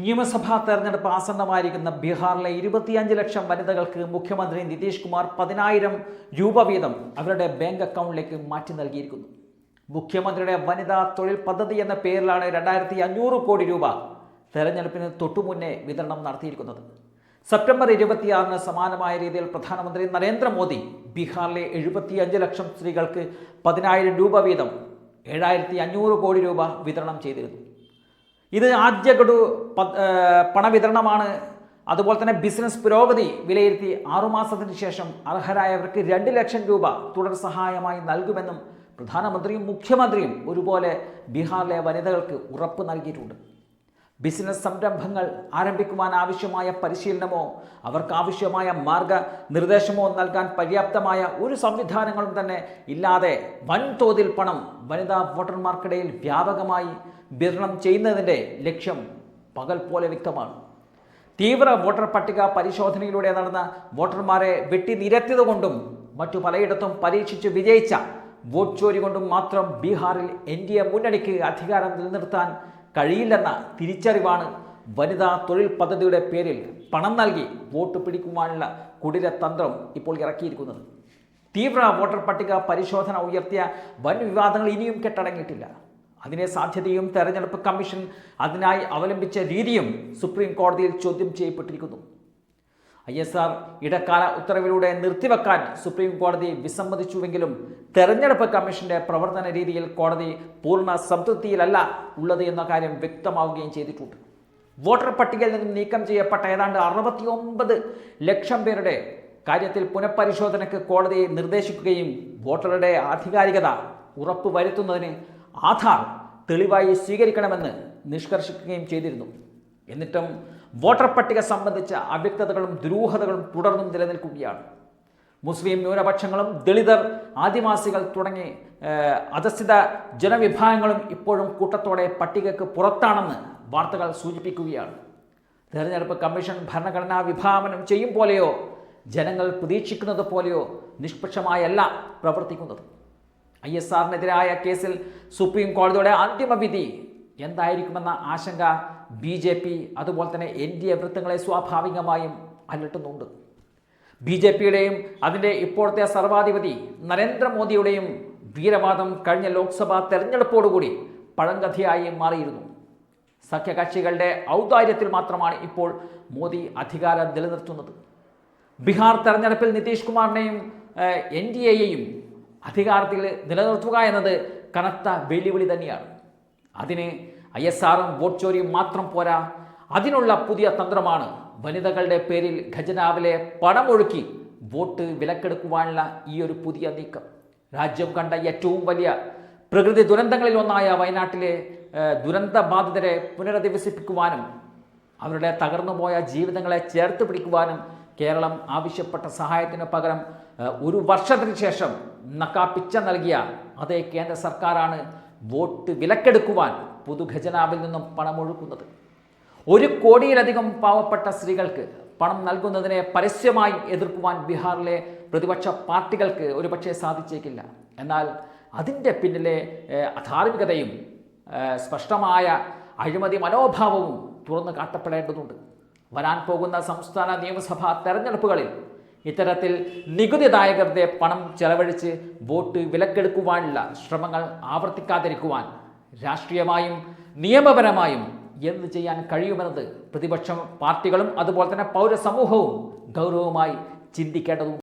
നിയമസഭാ തെരഞ്ഞെടുപ്പ് ആസന്നമായിരിക്കുന്ന ബീഹാറിലെ ഇരുപത്തിയഞ്ച് ലക്ഷം വനിതകൾക്ക് മുഖ്യമന്ത്രി നിതീഷ് കുമാർ പതിനായിരം രൂപ വീതം അവരുടെ ബാങ്ക് അക്കൗണ്ടിലേക്ക് മാറ്റി നൽകിയിരിക്കുന്നു. മുഖ്യമന്ത്രിയുടെ വനിതാ തൊഴിൽ പദ്ധതി എന്ന പേരിലാണ് രണ്ടായിരത്തി അഞ്ഞൂറ് കോടി രൂപ തെരഞ്ഞെടുപ്പിന് തൊട്ടുമുന്നേ വിതരണം നടത്തിയിരിക്കുന്നത്. സെപ്റ്റംബർ ഇരുപത്തിയാറിന് സമാനമായ രീതിയിൽ പ്രധാനമന്ത്രി നരേന്ദ്രമോദി ബീഹാറിലെ എഴുപത്തിയഞ്ച് ലക്ഷം സ്ത്രീകൾക്ക് പതിനായിരം രൂപ വീതം ഏഴായിരത്തി അഞ്ഞൂറ് കോടി രൂപ വിതരണം ചെയ്തിരുന്നു. ഇത് ആദ്യ ഗഡു പണവിതരണമാണ്. അതുപോലെ തന്നെ ബിസിനസ് പുരോഗതി വിലയിരുത്തി ആറുമാസത്തിന് ശേഷം അർഹരായവർക്ക് രണ്ട് ലക്ഷം രൂപ തുടർ സഹായമായി നൽകുമെന്നും പ്രധാനമന്ത്രിയും മുഖ്യമന്ത്രിയും ഒരുപോലെ ബീഹാറിലെ വനിതകൾക്ക് ഉറപ്പ് നൽകിയിട്ടുണ്ട്. ബിസിനസ് സംരംഭങ്ങൾ ആരംഭിക്കുവാൻ ആവശ്യമായ പരിശീലനമോ അവർക്ക് ആവശ്യമായ മാർഗനിർദ്ദേശമോ നൽകാൻ പര്യാപ്തമായ ഒരു സംവിധാനങ്ങളും തന്നെ ഇല്ലാതെ വൻതോതിൽ പണം വനിതാ വോട്ടർമാർക്കിടയിൽ വ്യാപകമായി വിതരണം ചെയ്യുന്നതിന്റെ ലക്ഷ്യം പകൽ പോലെ വ്യക്തമാണ്. തീവ്ര വോട്ടർ പട്ടിക പരിശോധനയിലൂടെ നടന്ന വോട്ടർമാരെ വെട്ടി നിരത്തിയതുകൊണ്ടും മറ്റു പലയിടത്തും പരീക്ഷിച്ച് വിജയിച്ച വോട്ട് ചോരി കൊണ്ടും മാത്രം ബീഹാറിൽ എൻ ഡി എ മുന്നണിക്ക് അധികാരം നിലനിർത്താൻ കഴിയില്ലെന്ന തിരിച്ചറിവാണ് വനിതാ തൊഴിൽ പദ്ധതിയുടെ പേരിൽ പണം നൽകി വോട്ട് പിടിക്കുവാനുള്ള കുടില തന്ത്രം ഇപ്പോൾ ഇറക്കിയിരിക്കുന്നത്. തീവ്ര വോട്ടർ പട്ടിക പരിശോധന ഉയർത്തിയ വൻ വിവാദങ്ങൾ ഇനിയും കെട്ടടങ്ങിയിട്ടില്ല. അതിനെ സാധ്യതയും തെരഞ്ഞെടുപ്പ് കമ്മീഷൻ അതിനായി അവലംബിച്ച രീതിയും സുപ്രീം കോടതിയിൽ ചോദ്യം ചെയ്യപ്പെട്ടിരിക്കുന്നു. ഐ എസ് ആർ ഇടക്കാല ഉത്തരവിലൂടെ നിർത്തിവെക്കാൻ സുപ്രീം കോടതി വിസമ്മതിച്ചുവെങ്കിലും തെരഞ്ഞെടുപ്പ് കമ്മീഷന്റെ പ്രവർത്തന രീതിയിൽ കോടതി പൂർണ സംതൃപ്തിയിലല്ല ഉള്ളത് എന്ന കാര്യം വ്യക്തമാവുകയും ചെയ്തിട്ടുണ്ട്. വോട്ടർ പട്ടികയിൽ നിന്നും നീക്കം ചെയ്യപ്പെട്ട ഏതാണ്ട് അറുപത്തിയൊമ്പത് ലക്ഷം പേരുടെ കാര്യത്തിൽ പുനഃപരിശോധനയ്ക്ക് കോടതി നിർദ്ദേശിക്കുകയും വോട്ടറുടെ ആധികാരികത ഉറപ്പുവരുത്തുന്നതിന് ആധാർ തെളിവായി സ്വീകരിക്കണമെന്ന് നിഷ്കർഷിക്കുകയും ചെയ്തിരുന്നു. എന്നിട്ടും വോട്ടർ പട്ടിക സംബന്ധിച്ച അവ്യക്തതകളും ദുരൂഹതകളും തുടർന്നും നിലനിൽക്കുകയാണ്. മുസ്ലിം ന്യൂനപക്ഷങ്ങളും ദളിതർ ആദിവാസികൾ തുടങ്ങി അധസ്ഥിത ജനവിഭാഗങ്ങളും ഇപ്പോഴും കൂട്ടത്തോടെ പട്ടികയ്ക്ക് പുറത്താണെന്ന് വാർത്തകൾ സൂചിപ്പിക്കുകയാണ്. തെരഞ്ഞെടുപ്പ് കമ്മീഷൻ ഭരണഘടനാ വിഭാവനം ചെയ്യും പോലെയോ ജനങ്ങൾ പ്രതീക്ഷിക്കുന്നത് പോലെയോ നിഷ്പക്ഷമായല്ല പ്രവർത്തിക്കുന്നത്. ഐ എസ് ആറിനെതിരായ കേസിൽ സുപ്രീം കോടതിയുടെ അന്തിമ വിധി എന്തായിരിക്കുമെന്ന ആശങ്ക ബി ജെ പി അതുപോലെ തന്നെ എൻ ഡി എ വൃത്തങ്ങളെ സ്വാഭാവികമായും അലട്ടുന്നുണ്ട്. ബി ജെ പിയുടെയും അതിന്റെ ഇപ്പോഴത്തെ സർവാധിപതി നരേന്ദ്രമോദിയുടെയും വീരവാദം കഴിഞ്ഞ ലോക്സഭാ തെരഞ്ഞെടുപ്പോടുകൂടി പഴങ്കഥയായി മാറിയിരുന്നു. സഖ്യകക്ഷികളുടെ ഔദാര്യത്തിൽ മാത്രമാണ് ഇപ്പോൾ മോദി അധികാരം നിലനിർത്തുന്നത്. ബീഹാർ തെരഞ്ഞെടുപ്പിൽ നിതീഷ് കുമാറിനെയും എൻ ഡി എയെയും അധികാരത്തിൽ നിലനിർത്തുക എന്നത് കനത്ത വെല്ലുവിളി തന്നെയാണ്. അതിന് ഐ എസ് ആറും വോട്ട് ചോരിയും മാത്രം പോരാ. അതിനുള്ള പുതിയ തന്ത്രമാണ് വനിതകളുടെ പേരിൽ ഖജനാവിലെ പണമൊഴുക്കി വോട്ട് വിലക്കെടുക്കുവാനുള്ള ഈ ഒരു പുതിയ നീക്കം. രാജ്യം കണ്ട ഏറ്റവും വലിയ പ്രകൃതി ദുരന്തങ്ങളിൽ ഒന്നായ വയനാട്ടിലെ ദുരന്ത ബാധിതരെ പുനരധിവസിപ്പിക്കുവാനും അവരുടെ തകർന്നുപോയ ജീവിതങ്ങളെ ചേർത്ത് പിടിക്കുവാനും കേരളം ആവശ്യപ്പെട്ട സഹായത്തിന് പകരം ഒരു വർഷത്തിന് ശേഷം നക്കാപ്പിച്ച നൽകിയ അതേ കേന്ദ്ര സർക്കാരാണ് വോട്ട് വിലക്കെടുക്കുവാൻ പൊതുഖജനാവിൽ നിന്നും പണമൊഴുക്കുന്നത് ഒരു കോടിയിലധികം പാവപ്പെട്ട സ്ത്രീകൾക്ക് പണം നൽകുന്നതിനെ പരസ്യമായി എതിർക്കുവാൻ ബീഹാറിലെ പ്രതിപക്ഷ പാർട്ടികൾക്ക് ഒരുപക്ഷെ സാധിച്ചേക്കില്ല. എന്നാൽ അതിന്റെ പിന്നിലെ അധാർമികതയും സ്പഷ്ടമായ അഴിമതി മനോഭാവവും തുറന്നു കാട്ടപ്പെടേണ്ടതുണ്ട്. വരാൻ പോകുന്ന സംസ്ഥാന നിയമസഭാ തെരഞ്ഞെടുപ്പുകളിൽ ഇത്തരത്തിൽ നികുതിദായകരുടെ പണം ചെലവഴിച്ച് വോട്ട് വിലക്കെടുക്കുവാനുള്ള ശ്രമങ്ങൾ ആവർത്തിക്കാതിരിക്കുവാൻ രാഷ്ട്രീയമായും നിയമപരമായും എന്ത് ചെയ്യാൻ കഴിയുമെന്നത് പ്രതിപക്ഷ പാർട്ടികളും അതുപോലെ തന്നെ പൗരസമൂഹവും ഗൗരവമായി ചിന്തിക്കേണ്ടതുണ്ട്.